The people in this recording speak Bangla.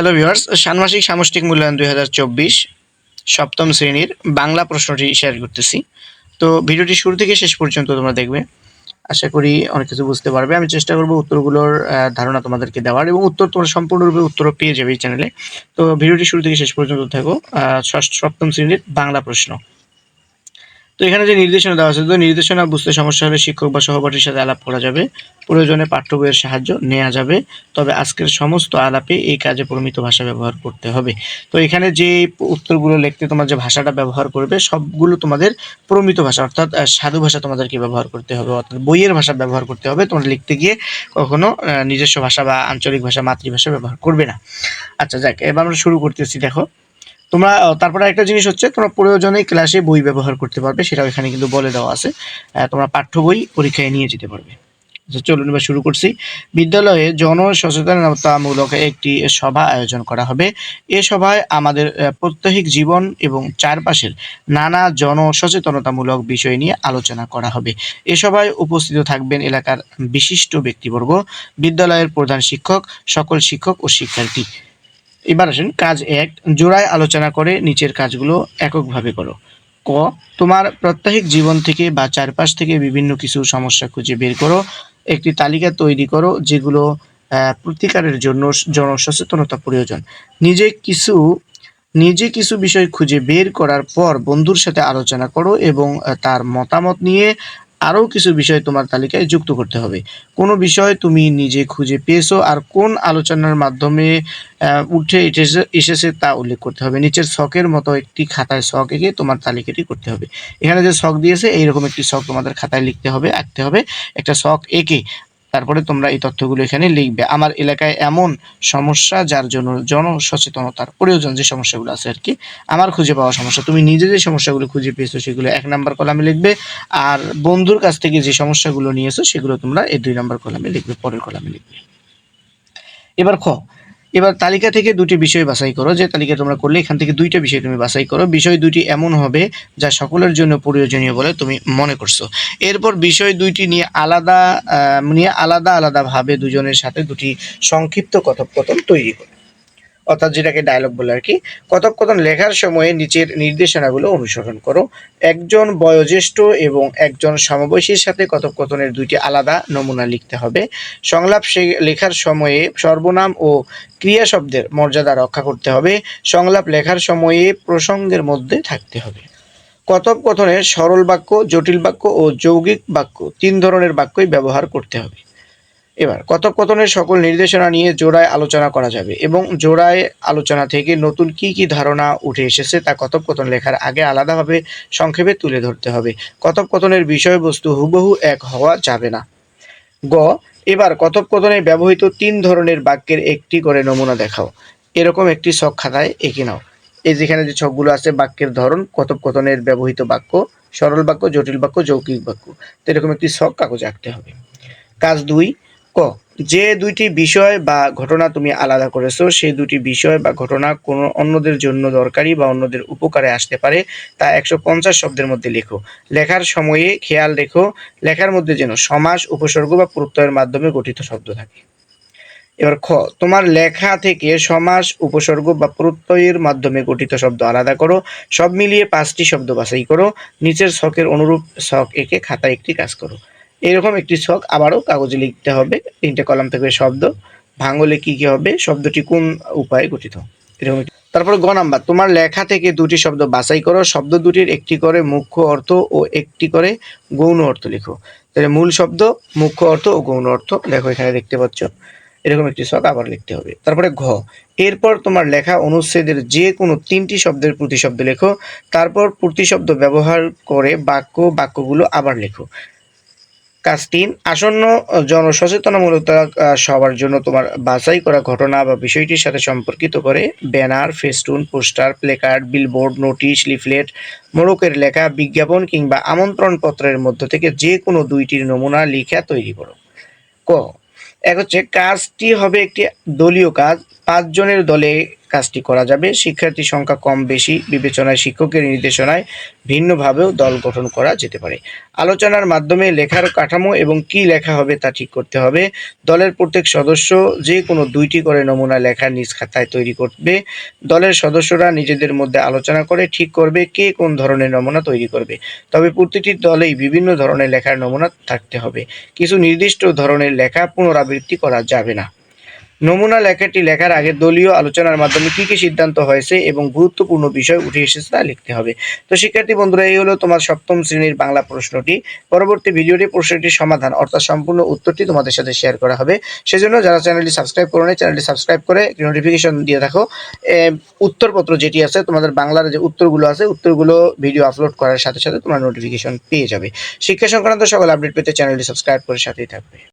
হ্যালো ভিউয়ার্স ষান্মাসিক সামষ্টিক মূল্যায়ন দুই হাজার চব্বিশ, সপ্তম শ্রেণির বাংলা প্রশ্নটি শেয়ার করতেছি। তো ভিডিওটি শুরু থেকে শেষ পর্যন্ত তোমরা দেখবে। আশা করি অনেক কিছু বুঝতে পারবে। আমি চেষ্টা করব উত্তরগুলোর ধারণা তোমাদেরকে দেওয়ার এবং উত্তর তোমরা সম্পূর্ণরূপে উত্তর পেয়ে যাবে এই চ্যানেলে তো ভিডিওটি শুরু থেকে শেষ পর্যন্ত থাকো। সপ্তম শ্রেণির বাংলা প্রশ্ন। তো এখানে যে নির্দেশনা দেওয়া আছে, তো নির্দেশনা বুঝতে সমস্যা হলে শিক্ষক বা সহপাঠীর সাথে আলাপ করা যাবে। প্রয়োজনে পাঠ্য বইয়ের সাহায্য নেওয়া যাবে। তবে আজকের সমস্ত আলাপে এই কাজে প্রমিত ভাষা ব্যবহার করতে হবে। তো এখানে যে উত্তরগুলো লিখতে তোমার যে ভাষাটা ব্যবহার করবে, সবগুলো তোমাদের প্রমিত ভাষা, অর্থাৎ সাধু ভাষা তোমাদেরকে ব্যবহার করতে হবে, অর্থাৎ বইয়ের ভাষা ব্যবহার করতে হবে। তোমরা লিখতে গিয়ে কখনো নিজস্ব ভাষা বা আঞ্চলিক ভাষা, মাতৃভাষা ব্যবহার করবে না। আচ্ছা যাক, এবার আমরা শুরু করতেছি, দেখো। তোমরা তারপরে একটা জিনিস হচ্ছে তোমরা প্রয়োজনে ক্লাসে বই ব্যবহার করতে পারবে সেটাও এখানে কিন্তু বলে দেওয়া আছে। তোমরা পাঠ্য বই পরীক্ষায় নিয়ে যেতে পারবে। আচ্ছা, চলুন এবার শুরু করছি। বিদ্যালয়ে জনসচেতনতামূলক একটি সভা আয়োজন করা হবে। এ সভায় আমাদের প্রত্যহিক জীবন এবং চারপাশের নানা জনসচেতনতামূলক বিষয় নিয়ে আলোচনা করা হবে। এ সভায় উপস্থিত থাকবেন এলাকার বিশিষ্ট ব্যক্তিবর্গ বিদ্যালয়ের প্রধান শিক্ষক সকল শিক্ষক ও শিক্ষার্থী। এবার আসেন কাজ এক, জোড়ায় আলোচনা করে নিচের কাজগুলো এককভাবে করো। ক, তোমার প্রাত্যহিক জীবন থেকে বা চারপাশ থেকে বিভিন্ন কিছু সমস্যা খুঁজে বের করো, একটি তালিকা তৈরি করো যেগুলো প্রতিকারের জন্য জনসচেতনতা প্রয়োজন। নিজে কিছু নিজে কিছু বিষয় খুঁজে বের করার পর বন্ধুর সাথে আলোচনা করো এবং তার মতামত নিয়ে আরও কিছু বিষয় তোমার তালিকায় যুক্ত করতে হবে। কোনো বিষয় তুমি নিজে খুঁজে পেয়েছ আর কোন আলোচনার মাধ্যমে উঠে এসেছে তা উল্লেখ করতে হবে। নিচের শখের মতো একটি খাতায় শখ এঁকে তোমার তালিকাটি করতে হবে। এখানে যে শখ দিয়েছে, এইরকম একটি শখ তোমাদের খাতায় লিখতে হবে, আঁকতে হবে। একটা শখ এঁকে তারপরে তোমরা এই তথ্যগুলো এখানে লিখবে। আমার এলাকায় এমন সমস্যা যার জন্য জনসচেতনতার প্রয়োজন, যে সমস্যাগুলো আছে আর কি আমার খুঁজে পাওয়া সমস্যা, তুমি নিজে যে সমস্যাগুলো খুঁজে পেয়েছ সেগুলো এক নাম্বার কলামে লিখবে। আর বন্ধুর কাছ থেকে যে সমস্যাগুলো নিয়েছো সেগুলো তোমরা এই দুই নাম্বার কলামে লিখবে, পরের কলামে লিখবে। এবার খ এবার তালিকা থেকে দুটি বিষয় বাছাই করো, যে তালিকা তোমরা করলে এখান থেকে দুইটা বিষয় তুমি বাছাই করো। বিষয় দুটি এমন হবে যা সকলের জন্য প্রয়োজনীয় বলে তুমি মনে করছ। এরপর বিষয় দুইটি নিয়ে আলাদা নিয়ে আলাদা আলাদাভাবে দুজনের সাথে দুটি সংক্ষিপ্ত কথোপকথন তৈরি করো। অর্থাৎ যেটাকে ডায়লগ বলে আর কি, কথোপকথন লেখার সময়ে নিচের নির্দেশনাগুলো অনুসরণ করো। একজন বয়োজ্যেষ্ঠ এবং একজন সমবয়সীর সাথে কথোপকথনের দুইটি আলাদা নমুনা লিখতে হবে। সংলাপ সে- লেখার সময়ে সর্বনাম ও ক্রিয়া শব্দের মর্যাদা রক্ষা করতে হবে। সংলাপ লেখার সময়ে প্রসঙ্গের মধ্যে থাকতে হবে। কথোপকথনে সরল বাক্য, জটিল বাক্য ও যৌগিক বাক্য, তিন ধরনের বাক্যই ব্যবহার করতে হবে। এবার কথোপকথনের সকল নির্দেশনা নিয়ে জোড়ায় আলোচনা করা যাবে এবং জোড়ায় আলোচনা থেকে নতুন কি কি ধারণা উঠে এসেছে তা কথোপকথন লেখার আগে আলাদাভাবে সংক্ষেপে তুলে ধরতে হবে। কথোপকথনের বিষয়বস্তু হুবহু এক হওয়া যাবে না। গ, এবার কথোপকথনে ব্যবহৃত তিন ধরনের বাক্যের একটি করে নমুনা দেখাও। এরকম একটি ছক খাতায় এঁকে নাও। এই যেখানে যে ছকগুলো আছে, বাক্যের ধরন, কথোপকথনের ব্যবহৃত বাক্য, সরল বাক্য, জটিল বাক্য, যৌগিক বাক্য। তো এরকম একটি ছক কাগজে আঁকতে হবে। কাজ দুই ক, যে দুইটি বিষয় বা ঘটনা তুমি আলাদা করেছ, সেই দুটি বিষয় বা ঘটনা কোনো অন্যদের জন্য দরকারি বা অন্যদের উপকারে আসতে পারে, তা একশো পঞ্চাশ শব্দের মধ্যে লেখো। লেখার সময়ে খেয়াল রেখো, লেখার মধ্যে যেন সমাস, উপসর্গ বা প্রত্যয়ের মাধ্যমে গঠিত শব্দ থাকে। এবার খ, তোমার লেখা থেকে সমাস, উপসর্গ বা প্রত্যয়ের মাধ্যমে গঠিত শব্দ আলাদা করো, সব মিলিয়ে পাঁচটি শব্দ বাছাই করো, নিচের শখের অনুরূপ শখ এঁকে খাতায় একটি কাজ করো। এরকম একটি ছক আবারও কাগজে লিখতে হবে। তিনটে কলাম থেকে শব্দ। ভাঙলে কি কি হবে? শব্দটি কোন উপায়ে গঠিত? এরকম তারপর গ নাম্বার। তোমার লেখা থেকে দুটি শব্দ বাছাই করো। শব্দ দুটির একটি করে মুখ্য অর্থ ও একটি করে গৌণ অর্থ লিখো। তাহলে মূল শব্দ, মুখ্য অর্থ ও গৌণ অর্থ দেখো এখানে দেখতে পাচ্ছ। এরকম একটি ছক আবার লিখতে হবে। তারপরে ঘ। এরপর তোমার লেখা অনুচ্ছেদের যে কোনো তিনটি শব্দের প্রতিশব্দ লেখো। তারপর প্রতিশব্দ ব্যবহার করে বাক্য, বাক্যগুলো আবার লেখো। কাজ তিন আসন্ন জনসচেতনামূলক সবার জন্য তোমার বাছাই করা ঘটনা বা বিষয়টির সাথে সম্পর্কিত করে banner, festoon, poster, placard, billboard, notice, leaflet, মোড়কের লেখা, বিজ্ঞাপন কিংবা আমন্ত্রণ পত্রের মধ্য থেকে যে কোনো দুইটির নমুনা লিখা তৈরি করো। ক, এক হচ্ছে কাজটি হবে একটি দলীয় কাজ। পাঁচজনের দলে কাজটি করা যাবে। শিক্ষার্থী সংখ্যা কম বেশি। বিবেচনায় শিক্ষকের নির্দেশনায় ভিন্নভাবেও দল গঠন করা যেতে পারে। আলোচনার মাধ্যমে লেখার কাঠামো এবং কি লেখা হবে তা ঠিক করতে হবে। দলের প্রত্যেক সদস্য যে কোনো দুইটি করে নমুনা লেখা নিজ খাতায় তৈরি করবে। দলের সদস্যরা নিজেদের মধ্যে আলোচনা করে ঠিক করবে কে কোন ধরনের নমুনা তৈরি করবে। তবে প্রতিটি দলেই বিভিন্ন ধরনের লেখার নমুনা থাকতে হবে। কিছু নির্দিষ্ট ধরনের লেখা পুনরাবৃত্তি করা যাবে না। নমুনা লেখাটি লেখার আগে দলীয় আলোচনার মাধ্যমে কি কি সিদ্ধান্ত হয়েছে এবং গুরুত্বপূর্ণ বিষয় উঠে এসেছে তা লিখতে হবে। তো শিক্ষার্থী বন্ধুরা, এই হলো তোমার সপ্তম শ্রেণির বাংলা প্রশ্নটি। পরবর্তী ভিডিওটি প্রশ্নটির সমাধান, অর্থাৎ সম্পূর্ণ উত্তরটি তোমাদের সাথে শেয়ার করা হবে। সেজন্য যারা চ্যানেলটি সাবস্ক্রাইব করো নাই চ্যানেলটি সাবস্ক্রাইব করে নোটিফিকেশন দিয়ে থাকো উত্তরপত্র যেটি আছে, তোমাদের বাংলার যে উত্তরগুলো আছে, উত্তরগুলো ভিডিও আপলোড করার সাথে সাথে তোমরা নোটিফিকেশন পেয়ে যাবে। শিক্ষা সংক্রান্ত সকল আপডেট পেতে চ্যানেলটি সাবস্ক্রাইব করে সাথেই থাকবে।